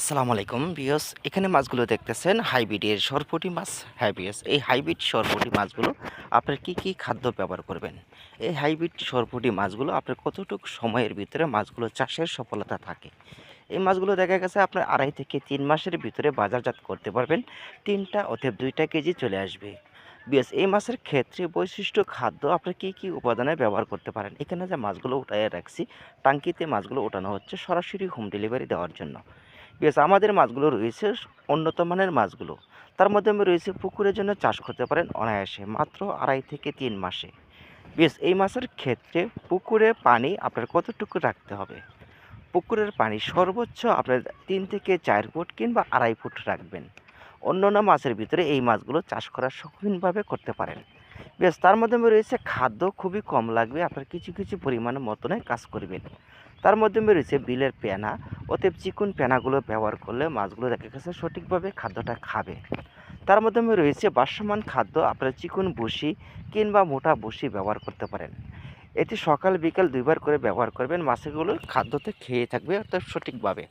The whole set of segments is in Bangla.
আসসালামু আলাইকুম বিয়স এখানে মাছগুলো দেখতেছেন হাইব্রিডের সরপটি মাছ। হ্যাঁ বিয়স এই হাইব্রিড সরপটি মাছগুলো আপনার কি কি খাদ্য ব্যবহার করবেন? এই হাইব্রিড সরপুটি মাছগুলো আপনার কতটুকু সময়ের ভিতরে মাছগুলো চাষের সফলতা থাকে? এই মাছগুলো দেখা গেছে আপনার আড়াই থেকে তিন মাসের ভিতরে বাজারজাত করতে পারবেন, তিনটা অথবা দুইটা কেজি চলে আসবে। বিয়স এই মাছের ক্ষেত্রে বৈশিষ্ট্য খাদ্য আপনার কি কি উপাদানে ব্যবহার করতে পারেন? এখানে যে মাছগুলো উঠায় রাখছি, টাঙ্কিতে মাছগুলো ওঠানো হচ্ছে সরাসরি হোম ডেলিভারি দেওয়ার জন্য। বেশ, আমাদের মাছগুলো রয়েছে, উন্নত মানের মাছগুলো। তার মধ্যে আমি রয়েছে পুকুরের জন্য চাষ করতে পারেন অনায়াসে, মাত্র আড়াই থেকে তিন মাসে। বেশ, এই মাছের ক্ষেত্রে পুকুরে পানি আপনার কতটুকু রাখতে হবে? পুকুরের পানি সর্বোচ্চ আপনার তিন থেকে চার ফুট কিংবা আড়াই ফুট রাখবেন। অন্যান্য মাছের ভিতরে এই মাছগুলো চাষ করা শৌখিনভাবে করতে পারেন। বেশ, তার মাধ্যমে রয়েছে খাদ্য খুবই কম লাগবে, আপনার কিছু কিছু পরিমাণের মতনে কাজ করবেন। তার মাধ্যমে রয়েছে বিলের পেনা। অতএব চিকুন পেনাগুলো ব্যবহার করলে মাছগুলো দেখা গেছে সঠিকভাবে খাদ্যটা খাবে। তার মাধ্যমে রয়েছে বাসমান খাদ্য। আপনারা চিকুন বসি কিংবা মোটা বসি ব্যবহার করতে পারেন। এটি সকাল, বিকাল দুইবার করে ব্যবহার করবেন। মাছগুলো খাদ্যতে খেয়ে থাকবে অর্থাৎ সঠিকভাবে।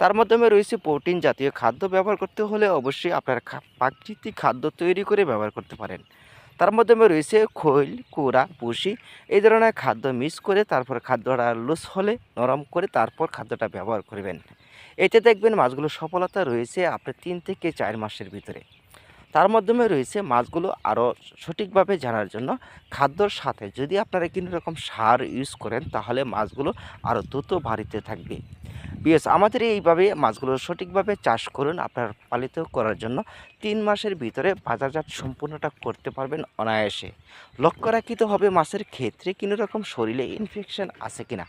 তার মাধ্যমে রয়েছে প্রোটিন জাতীয় খাদ্য। ব্যবহার করতে হলে অবশ্যই আপনার প্রাকৃতিক খাদ্য তৈরি করে ব্যবহার করতে পারেন। তার মাধ্যমে রয়েছে খৈল, কুড়া পুষি এই ধরনের খাদ্য মিক্স করে তারপর খাদ্যটা লুজ হলে, নরম করে তারপর খাদ্যটা ব্যবহার করবেন। এতে দেখবেন মাছগুলো সফলতা রয়েছে আপনার তিন থেকে চার মাসের ভিতরে। তার মাধ্যমে রয়েছে মাছগুলো আরও সঠিকভাবে জানার জন্য খাদ্যর সাথে যদি আপনারা কোনো রকম সার ইউজ করেন, তাহলে মাছগুলো আরও দ্রুত বাড়িতে থাকবে। বিএস আমাদের এইভাবে মাছগুলো সঠিকভাবে চাষ করুন আপনার পালিত করার জন্য। তিন মাসের ভিতরে বাজারজাত সম্পূর্ণটা করতে পারবেন অনায়াসে। লক্ষ্য রাখিত হবে মাছের ক্ষেত্রে কোনো রকম শরীরে ইনফেকশন আছে কিনা।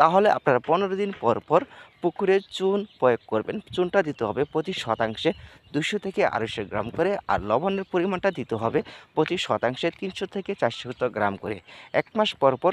তাহলে আপনারা পনেরো দিন পর পর পুকুরে চুন প্রয়োগ করবেন। চুনটা দিতে হবে প্রতি শতাংশে দুশো থেকে আড়াইশো গ্রাম করে আর লবণের পরিমাণটা দিতে হবে প্রতি শতাংশে তিনশো থেকে চারশো গ্রাম করে। এক মাস পর পর